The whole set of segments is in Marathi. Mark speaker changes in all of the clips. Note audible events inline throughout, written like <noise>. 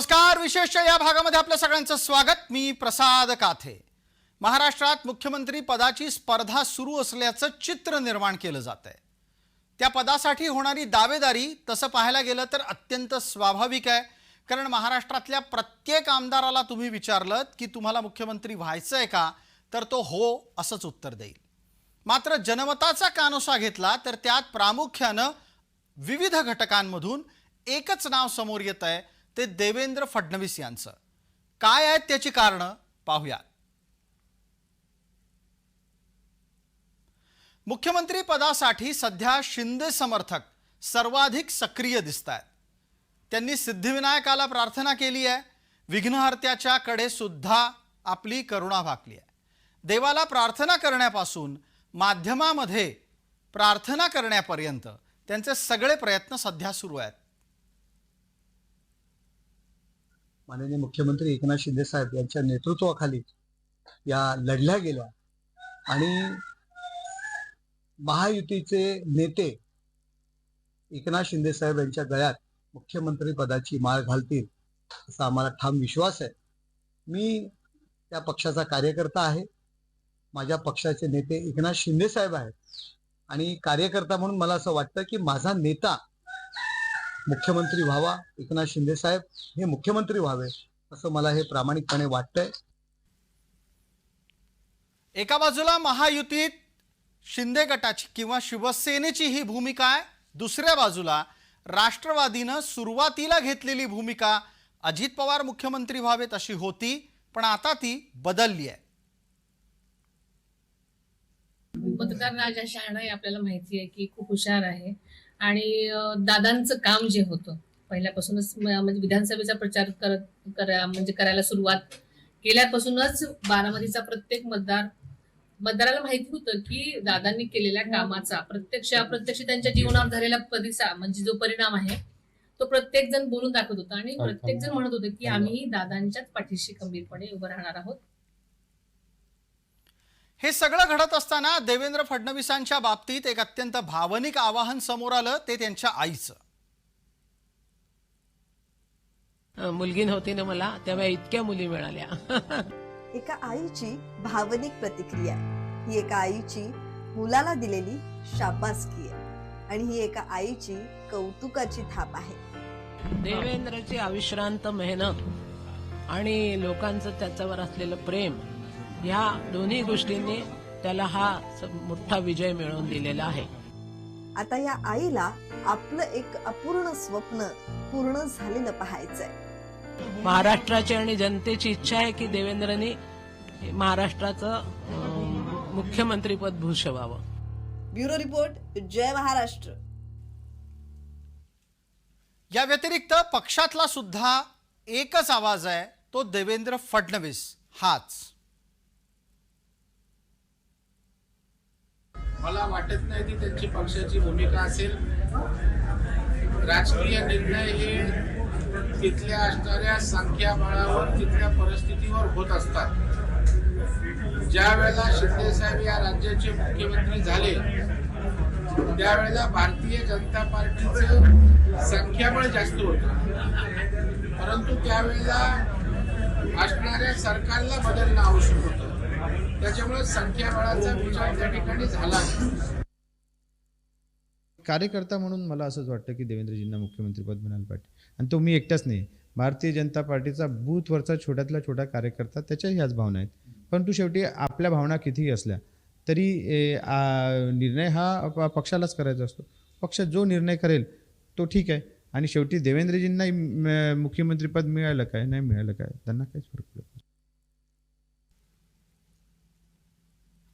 Speaker 1: नमस्कार विशेषच्या या भागामध्ये आपल्या सगळ्यांचं स्वागत. मी प्रसाद काथे. महाराष्ट्रात मुख्यमंत्री पदाची स्पर्धा सुरू असल्याचं चित्र निर्माण केलं जात आहे त्या पदासाठी होणारी दावेदारी तसं पाहायला गेलं तर अत्यंत स्वाभाविक आहे. कारण महाराष्ट्रातल्या प्रत्येक आमदाराला तुम्ही विचारलं की तुम्हाला मुख्यमंत्री व्हायचं आहे का? तर तो हो असंच उत्तर देईल. मात्र जनमताचा कानोसा घेतला तर त्यात प्रामुख्यानं विविध घटकांमधून एकच नाव समोर येत आहे ते देवेंद्र फडणवीस यांचं. काय आहेत त्याची कारणं? पाहूया मुख्यमंत्री पदासाठी सध्या शिंदे समर्थक सर्वाधिक सक्रिय दिसत आहेत त्यांनी सिद्धिविनायकाला प्रार्थना केली आहे. विघ्नहर्त्याच्या कडे सुद्धा आपली करुणा भाकली आहे. देवाला प्रार्थना करण्यापासून माध्यमामध्ये प्रार्थना करण्यापर्यंत त्यांचे सगळे प्रयत्न सध्या सुरू आहेत.
Speaker 2: माननीय मुख्यमंत्री एकनाथ शिंदे साहेब यांच्या नेतृत्वाखाली या लढल्या गेल्या. आणि महायुतीचे नेते एकनाथ शिंदे साहेब यांच्या गळ्यात मुख्यमंत्री पदाची माळ घालतील असा आम्हाला ठाम विश्वास आहे. मी त्या पक्षाचा कार्यकर्ता आहे. माझ्या पक्षाचे नेते एकनाथ शिंदे साहेब आहेत. आणि कार्यकर्ता म्हणून मला असं वाटतं की माझा नेता मुख्यमंत्री व्हावा एकनाथ शिंदे साहेब हे मुख्यमंत्री व्हावे असं मला हे प्रामाणिकपणे वाटतंय.
Speaker 1: एका बाजूला महायुतीत शिंदे गटाची किंवा शिवसेनेची ही भूमिका आहे दुसऱ्या बाजूला राष्ट्रवादीनं सुरुवातीला घेतलेली भूमिका अजित पवार मुख्यमंत्री व्हावेत अशी होती पण आता ती बदलली आहे.
Speaker 3: पत्रकार राजा शहाणा आपल्याला माहिती आहे की खूप हुशार आहे. आणि दादांचं काम जे होतं पहिल्यापासूनच म्हणजे विधानसभेचा प्रचार करत करा म्हणजे करायला सुरुवात केल्यापासूनच बारामतीचा प्रत्येक मतदार मतदाराला माहिती होतं की दादांनी केलेल्या कामाचा प्रत्यक्ष अप्रत्यक्ष त्यांच्या जीवनावर झालेला प्रतिसाद म्हणजे जो परिणाम आहे तो प्रत्येक जण बोलून दाखवत होता. आणि प्रत्येक जण म्हणत होतं की आम्ही दादांच्याच पाठीशी खंबीरपणे उभं राहणार आहोत.
Speaker 1: हे सगळं घडत असताना देवेंद्र फडणवीसांच्या बाबतीत एक अत्यंत भावनिक आवाहन समोर आलं ते त्यांच्या आईचं.
Speaker 4: मुलगी नव्हती ना मला तेव्हा इतक्या मुली मिळाल्या. <laughs>
Speaker 5: एका आईची भावनिक प्रतिक्रिया. ही एका आईची मुलाला दिलेली शाबासकी आहे. आणि ही एका आईची कौतुकाची थाप आहे.
Speaker 4: देवेंद्रची अविश्रांत मेहनत आणि लोकांचं त्याच्यावर असलेलं प्रेम ह्या दोन्ही गोष्टींनी त्याला हा मोठा विजय मिळवून दिलेला आहे.
Speaker 5: आता या आईला आपलं एक अपूर्ण स्वप्न पूर्ण झालेलं पाहायचंय.
Speaker 4: महाराष्ट्राची आणि जनतेची इच्छा आहे की देवेंद्रनी महाराष्ट्राचं मुख्यमंत्रीपद भूषवावं.
Speaker 5: Bureau report Jai Maharashtra.
Speaker 1: या व्यतिरिक्त पक्षातला सुद्धा एकच आवाज आहे तो देवेंद्र फडणवीस हाच.
Speaker 6: मला वाटत नाही की त्यांची पक्षाची भूमिका असेल. राजकीय निर्णय हे तिथल्या असणाऱ्या संख्याबळावर तिथल्या परिस्थितीवर होत असतात. ज्या वेळेला शिंदेसाहेब या राज्याचे मुख्यमंत्री झाले त्यावेळेला भारतीय जनता पार्टीचं संख्याबळ जास्त होतं. परंतु त्यावेळेला असणाऱ्या सरकारला बदलणं आवश्यक होतं. त्याच्यामुळे संख्याबळाचा विचार त्या ठिकाणी झाला.
Speaker 7: कार्यकर्ता म्हणून मला असंच वाटतं की देवेंद्रजींना मुख्यमंत्रीपद मिळालं पाहिजे. आणि तो मी एकटाच नाही. भारतीय जनता पार्टीचा बूथवरचा छोट्यातला छोटा कार्यकर्ता त्याच्याही ह्याच भावना आहेत. परंतु शेवटी आपल्या भावना कितीही असल्या तरी ए, आ, निर्णय हा प- पक्षालाच करायचा असतो. पक्ष जो निर्णय करेल तो ठीक आहे. आणि शेवटी देवेंद्रजींनाही मुख्यमंत्रीपद मिळालं काय नाही मिळालं काय त्यांना काहीच फरक पडत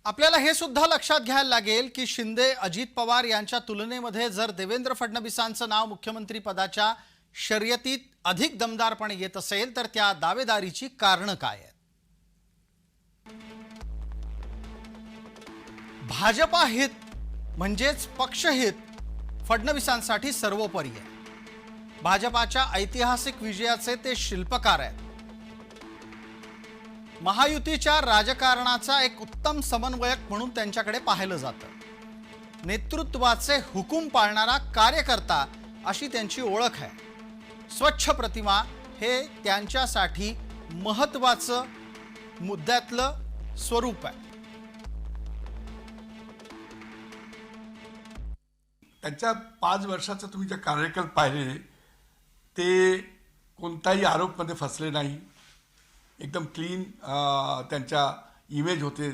Speaker 1: आपल्याला हे सुद्धा लक्षात घ्यायला लागेल की शिंदे अजित पवार यांच्या तुलनेमध्ये जर देवेंद्र फडणवीसांचं नाव मुख्यमंत्री पदाच्या शर्यतीत अधिक दमदारपणे येत असेल तर त्या दावेदारीची कारणं काय आहेत? भाजपा हित म्हणजेच पक्षहित फडणवीसांसाठी सर्वोपरी आहे. भाजपाच्या ऐतिहासिक विजयाचे ते शिल्पकार आहेत. महायुतीच्या राजकारणाचा एक उत्तम समन्वयक म्हणून त्यांच्याकडे पाहिलं जातं. नेतृत्वाचे हुकूम पाळणारा कार्यकर्ता अशी त्यांची ओळख आहे. स्वच्छ प्रतिमा हे त्यांच्यासाठी महत्त्वाचं मुद्द्यातलं स्वरूप आहे.
Speaker 8: त्यांच्या पाच वर्षाचं तुम्ही जे कार्यकाल पाहिले ते कोणताही आरोपमध्ये फसले नाही. एकदम क्लीन त्यांच्या इमेज होते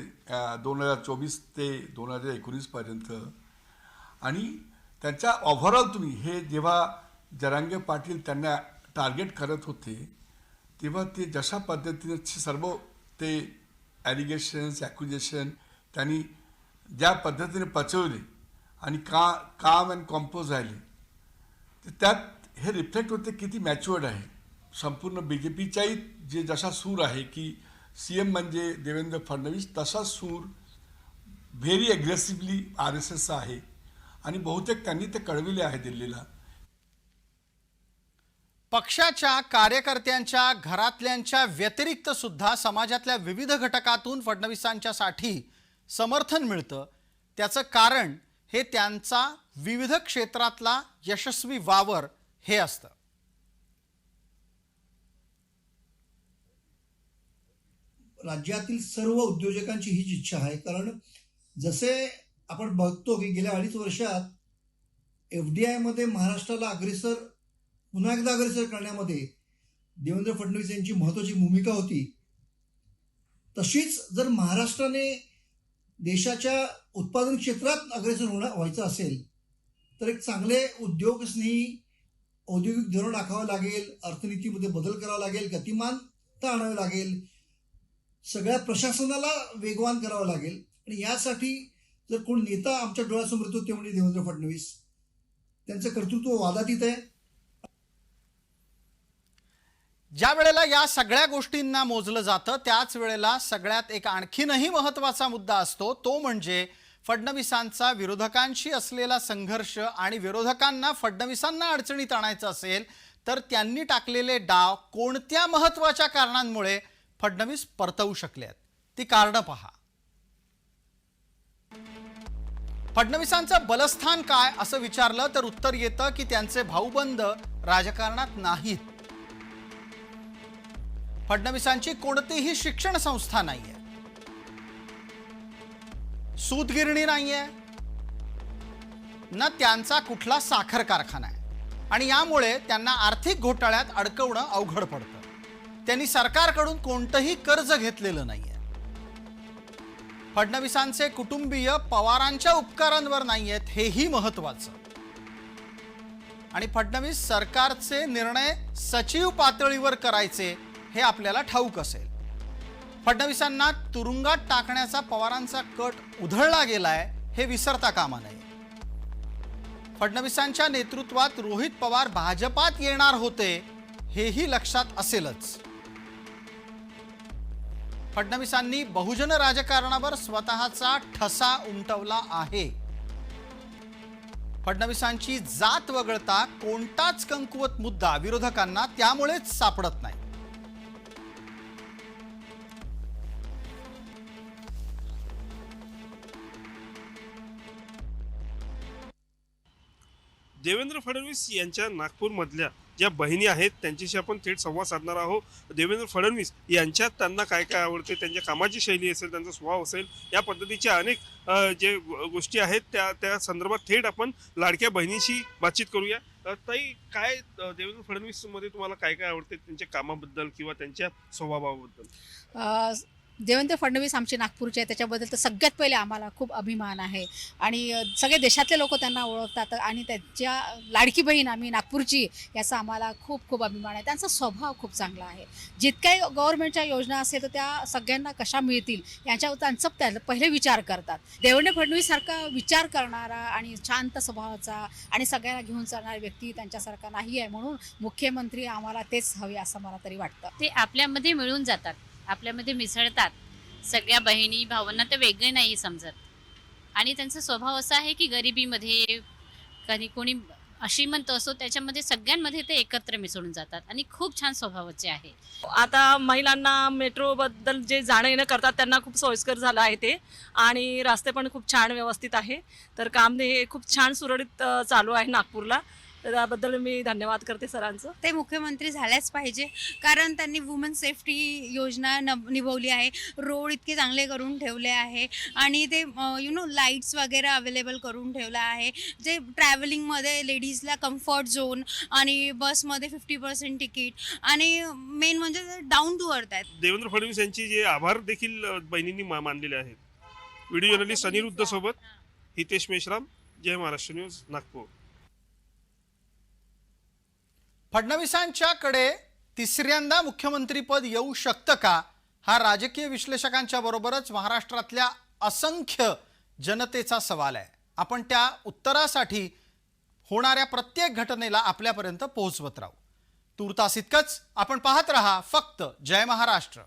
Speaker 8: दोन हजार चोवीस ते दोन हजार एकोणीसपर्यंत आणि त्यांच्या ओव्हरऑल तुम्ही हे जेव्हा जरांगे पाटील त्यांना टार्गेट करत होते तेव्हा ते जशा पद्धतीने सर्व ते ॲलिगेशन्स ॲक्युजेशन त्यांनी ज्या पद्धतीने पचवले आणि का काम अँड कॉम्पोज राहिले तर त्यात हे रिफ्लेक्ट होते किती मॅच्युअर्ड आहे. संपूर्ण बी जे पीचाही जे जसा सूर आहे की सी एम म्हणजे देवेंद्र फडणवीस तसा सूर व्हेरी ॲग्रेसिव्हली आर एस एसचा आहे. आणि बहुतेक त्यांनी ते कळविले आहे दिल्लीला.
Speaker 1: पक्षाच्या कार्यकर्त्यांच्या घरातल्यांच्या व्यतिरिक्त सुद्धा समाजातल्या विविध घटकातून फडणवीसांच्यासाठी समर्थन मिळतं. त्याचं कारण हे त्यांचा विविध क्षेत्रातला यशस्वी वावर हे असतं.
Speaker 9: राज्यातील सर्व उद्योजकांची हीच इच्छा आहे. कारण जसे आपण बघतो की गेल्या अडीच वर्षात एफ डी आयमध्ये महाराष्ट्राला अग्रेसर पुन्हा एकदा अग्रेसर करण्यामध्ये देवेंद्र फडणवीस यांची महत्त्वाची भूमिका होती. तशीच जर महाराष्ट्राने देशाच्या उत्पादन क्षेत्रात अग्रेसर होणं व्हायचं असेल तर एक चांगले उद्योगस्नेही औद्योगिक धोरण आखावं लागेल अर्थनीतीमध्ये बदल करावा लागेल गतिमानता आणावी लागेल सगळ्या प्रशासनाला वेगवान करावं लागेल. आणि यासाठी जर कोण नेता आमच्या डोळ्यासमोर येतो ते म्हणजे देवेंद्र फडणवीस. त्यांचं कर्तृत्व वादातीत आहे.
Speaker 1: ज्या वेळेला या सगळ्या गोष्टींना मोजलं जातं त्याच वेळेला सगळ्यात एक आणखीनही महत्त्वाचा मुद्दा असतो तो म्हणजे फडणवीसांचा विरोधकांशी असलेला संघर्ष आणि विरोधकांना फडणवीसांना अडचणीत आणायचं असेल तर त्यांनी टाकलेले डाव कोणत्या महत्त्वाच्या कारणांमुळे फडणवीस परतवू शकले आहेत. ती कारणं पहा. फडणवीसांचं बलस्थान काय असं विचारलं तर उत्तर येतं की त्यांचे भाऊबंद राजकारणात नाहीत. फडणवीसांची कोणतीही शिक्षण संस्था नाहीये. सूतगिरणी नाहीये. ना त्यांचा कुठला साखर कारखाना आहे. आणि यामुळे त्यांना आर्थिक घोटाळ्यात अडकवणं अवघड पडतं. त्यांनी सरकारकडून कोणतंही कर्ज घेतलेलं नाहीये. फडणवीसांचे कुटुंबीय पवारांच्या उपकारांवर नाही आहेत हेही महत्वाचं आणि फडणवीस सरकारचे निर्णय सचिव पातळीवर करायचे हे आपल्याला ठाऊक असेल. फडणवीसांना तुरुंगात टाकण्याचा पवारांचा कट उधळला गेलाय हे विसरता कामा नये. फडणवीसांच्या नेतृत्वात रोहित पवार भाजपात येणार होते हेही लक्षात असेलच. फडणवीसांनी बहुजन राजकारणावर स्वतःचा ठसा उमटवला आहे. फडणवीसांची जात वगळता कोणताच कमकुवत मुद्दा विरोधकांना त्यामुळेच सापडत नाही.
Speaker 10: देवेंद्र फडणवीस यांच्या नागपूरमधल्या ज्या बहिणी आहेत त्यांच्याशी आपण थेट संवाद साधणार आहोत. देवेंद्र फडणवीस यांच्यात त्यांना काय काय आवडते? त्यांच्या कामाची शैली असेल त्यांचा स्वभाव असेल या पद्धतीच्या अनेक जे गोष्टी आहेत त्या त्या संदर्भात थेट आपण लाडक्या बहिणीशी बातचीत करूया. ताई काय देवेंद्र फडणवीसमध्ये तुम्हाला काय काय आवडते? त्यांच्या कामाबद्दल किंवा त्यांच्या स्वभावाबद्दल?
Speaker 11: देवेंद्र फडणवीस आमचे नागपूरचे आहे त्याच्याबद्दल तर सगळ्यात पहिले आम्हाला खूप अभिमान आहे. आणि सगळे देशातले लोक त्यांना ओळखतात आणि त्यांच्या लाडकी बहीण आम्ही नागपूरची याचा आम्हाला खूप खूप अभिमान आहे. त्यांचा स्वभाव खूप चांगला आहे. जितक्याही गव्हर्नमेंटच्या योजना असेल तर त्या सगळ्यांना कशा मिळतील यांच्यावर त्यांचं त्या पहिले विचार करतात. देवेंद्र फडणवीससारखा विचार करणारा आणि शांत स्वभावाचा आणि सगळ्यांना घेऊन चालणारा व्यक्ती त्यांच्यासारखा नाही आहे म्हणून मुख्यमंत्री आम्हाला तेच हवे असं मला तरी वाटतं.
Speaker 12: ते आपल्यामध्ये मिळून जातात. आपल्यामध्ये मिसळतात. सगळ्या बहिणी भावांना ते वेगळे नाही समजत. आणि त्यांचा स्वभाव असा आहे की गरिबीमध्ये कधी कोणी श्रीमंत असो त्याच्यामध्ये सगळ्यांमध्ये ते एकत्र मिसळून जातात आणि खूप छान स्वभावाचे आहे.
Speaker 13: आता महिलांना मेट्रोबद्दल जे जाणं येणं करतात त्यांना खूप सोयीस्कर झालं आहे ते. आणि रस्ते पण खूप छान व्यवस्थित आहे. तर काम हे खूप छान सुरळीत चालू आहे नागपूरला. त्याबद्दल मी धन्यवाद करते सरांचं.
Speaker 14: ते मुख्यमंत्री झाल्याच पाहिजे कारण त्यांनी वुमन सेफ्टी योजना न निभवली आहे. रोड इतके चांगले करून ठेवले आहे आणि ते यु नो लाईट्स वगैरे अवेलेबल करून ठेवलं आहे. जे ट्रॅव्हलिंगमध्ये लेडीजला कम्फर्ट झोन आणि बसमध्ये फिफ्टी पर्सेंट तिकीट आणि मेन म्हणजे डाऊन टू अर्थ आहेत.
Speaker 10: देवेंद्र फडणवीस यांचे जे आभार देखील अ, बहिणींनी मा- मानलेले आहेत. व्हिडिओ जर्नलिस्ट अनिरुद्ध सोबत हितेश मेश्राम जय महाराष्ट्र न्यूज नागपूर.
Speaker 1: फडणवीसांच्याकडे तिसऱ्यांदा मुख्यमंत्रीपद येऊ शकतं का? हा राजकीय विश्लेषकांच्या बरोबरच महाराष्ट्रातल्या असंख्य जनतेचा सवाल आहे. आपण त्या उत्तरासाठी होणाऱ्या प्रत्येक घटनेला आपल्यापर्यंत पोहोचवत राहू. तूर्तास इतकंच आपण पाहत रहा फक्त जय महाराष्ट्र.